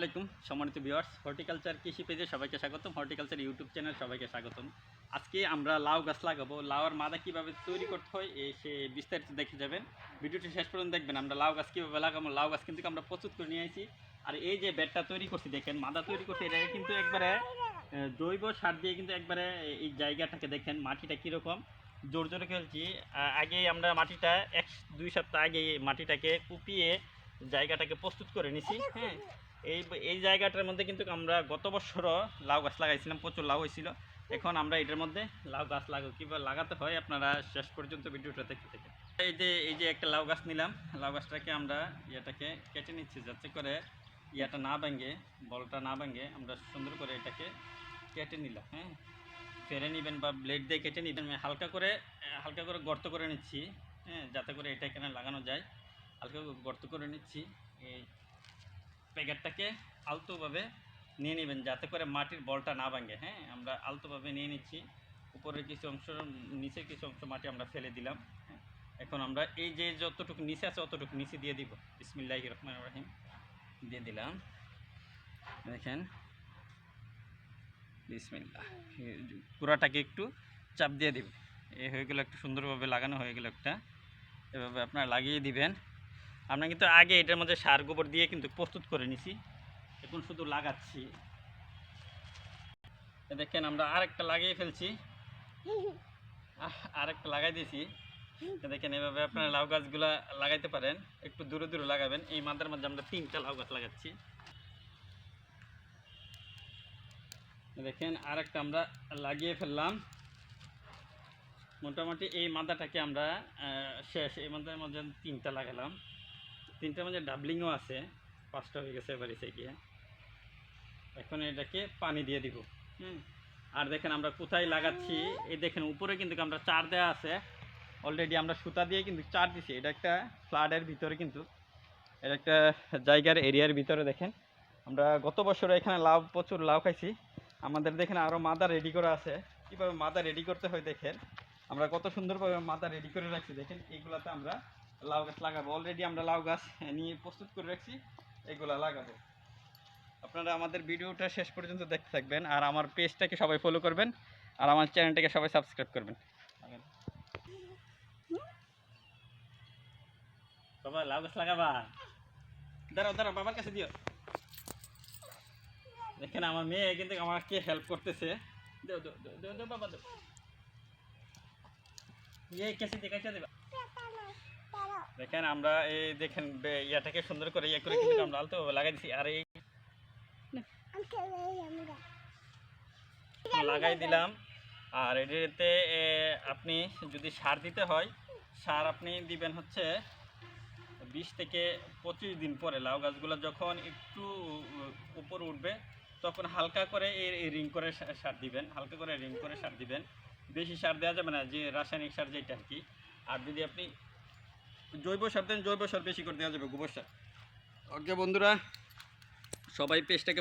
আলাইকুম, সম্মানিত viewers horticulture কৃষি পেজে সবাইকে স্বাগতম হর্টিকালচার ইউটিউব চ্যানেল সবাইকে স্বাগতম। আজকে আমরা লাউ গাছ লাগাবো লাউয়ের মাদা কীভাবে তৈরি করতে হয়, এ সে বিস্তারিত দেখে যাবেন। ভিডিওটি শেষ পর্যন্ত দেখবেন, আমরা লাউ গাছ কীভাবে লাগাবো, লাউ গাছ কিন্তু আমরা প্রস্তুত করে নিয়ে আসি আর এই যে বেডটা তৈরি করছি, দেখেন, মাদা তৈরি করছি এটা কিন্তু একবারে জৈব সার দিয়ে কিন্তু একবারে এই জায়গাটাকে দেখেন, মাটিটা কীরকম। জোর জোরে খেলছি। আগে আমরা মাটিটা এক, দুই সপ্তাহ আগে মাটিটাকে কুপিয়ে জায়গাটাকে প্রস্তুত করে নিছি হ্যাঁ। এই এই জায়গাটার মধ্যে কিন্তু আমরা গত বছরও লাউ গাছ লাগাইছিলাম, প্রচুর লাউ হয়েছিল। এখন আমরা এটার মধ্যে লাউ গাছ লাগাবো কীভাবে লাগাতে হয় আপনারা শেষ পর্যন্ত ভিডিওটা দেখতে থাকেন। এই যে এই যে একটা লাউ গাছ নিলাম, লাউ গাছটাকে আমরা ইয়েটাকে কেটে নিচ্ছি, যাতে করে ইয়াটা না ভাঙে, বলটা না ভাঙে আমরা সুন্দর করে এটাকে কেটে নিলাম হ্যাঁ। ফেরে নেবেন বা ব্লেড দিয়ে কেটে নেবেন। হালকা করে হালকা করে গর্ত করে নিচ্ছি হ্যাঁ যাতে করে এটা এখানে লাগানো যায়। হালকা গর্ত করে নিচ্ছি, এই প্যাকেটটাকে আলতোভাবে নিয়ে নেবেন, যাতে করে মাটির বলটা না ভাঙে। হ্যাঁ আমরা আলতোভাবে নিয়ে নিচ্ছি। উপরের কিছু অংশ, নিচের কিছু অংশ মাটি আমরা ফেলে দিলাম। হ্যাঁ এখন আমরা এই যে যতটুকু নিচে আছে অতটুকু নিচে দিয়ে দিব। বিসমিল্লাহ রহমান রাহিম। দিয়ে দিলাম। দেখেন। বিসমিল্লাহ। পুরাটাকে একটু চাপ দিয়ে দিব। এ হয়ে গেলো একটু সুন্দরভাবে লাগানো হয়ে গেলো একটা। এভাবে আপনারা লাগিয়ে দিবেন। আমরা কিন্তু আগে এটার মধ্যে সার গোবর দিয়ে কিন্তু প্রস্তুত করে নিছি। এখন শুধু লাগাচ্ছি। দেখেন, আমরা আরেকটা লাগিয়ে ফেলছি। আরেকটা লাগাই দিয়েছি। দেখেন, এভাবে আপনারা লাউ গাছগুলা লাগাইতে পারেন। একটু দূরে দূরে লাগাবেন। এই মাদার মধ্যে আমরা তিনটা লাউ গাছ লাগাচ্ছি। দেখেন, আরেকটা আমরা লাগিয়ে ফেললাম। মোটামুটি এই মাদাটাকে আমরা শেষ, এই মাদার মধ্যে তিনটা লাগালাম। তিনটার মধ্যে ডাবলিংও আছে, পাঁচটা হয়ে গেছে এবার গিয়ে। এখন এটাকে পানি দিয়ে দিব। হুম? আর দেখেন আমরা কোথায় লাগাচ্ছি, এই দেখেন উপরে কিন্তু আমরা চার দেওয়া আছে। অলরেডি আমরা সুতা দিয়ে কিন্তু চার দিছি। এটা একটা ফ্লাডের ভিতরে কিন্তু, এটা একটা জায়গার এরিয়ার ভিতরে দেখেন। আমরা গত বছর এখানে লাউ, প্রচুর লাউ খাইছি। আমাদের দেখেন আরও মাদা রেডি করা আছে। কীভাবে মাদা রেডি করতে হয় দেখেন। আমরা কত সুন্দরভাবে মাদা রেডি করে রাখছি। দেখেন, এইগুলাতে আমরা লাউ গাছ লাগাবো। অলরেডি আমরা লাউ গাছ নিয়ে প্রস্তুত করে রাখছি এগুলা লাগাবো। আপনারা আমাদের ভিডিওটা শেষ পর্যন্ত দেখতে থাকবেন আর আমার পেজটাকে সবাই ফলো করবেন আর আমার চ্যানেলটাকে সবাই সাবস্ক্রাইব করবেন। বাবা লাউ গাছ লাগাবা। দাঁড়াও দাঁড়াও বাবার কাছে দিও। দেখেন আমার মেয়ে কিন্তু আমাকে হেল্প করতেছে। দেও দেও দেও দেও বাবা দেও ইয়ে কেসে দেখাইছে দেবা দেখেন আমরা এই দেখেন ইয়াটাকে সুন্দর করে ইয়ে করে কিন্তু আমরা আলতো লাগাই দিছি। আর এই লাগাই দিলাম। আর এটাতে আপনি যদি সার দিতে হয়, সার আপনি দিবেন হচ্ছে বিশ থেকে পঁচিশ দিন পরে। লাউ গাছগুলো যখন একটু উপর উঠবে, তখন হালকা করে এই রিং করে সার দিবেন। হালকা করে রিং করে সার দিবেন। বেশি সার দেওয়া যাবে না, যে রাসায়নিক সার যেটা আর কি। আর যদি আপনি জৈব সার দেন, জৈব সার বেশি করে দেওয়া যাবে গোবর সার। ওকে বন্ধুরা, সবাই পেজটাকে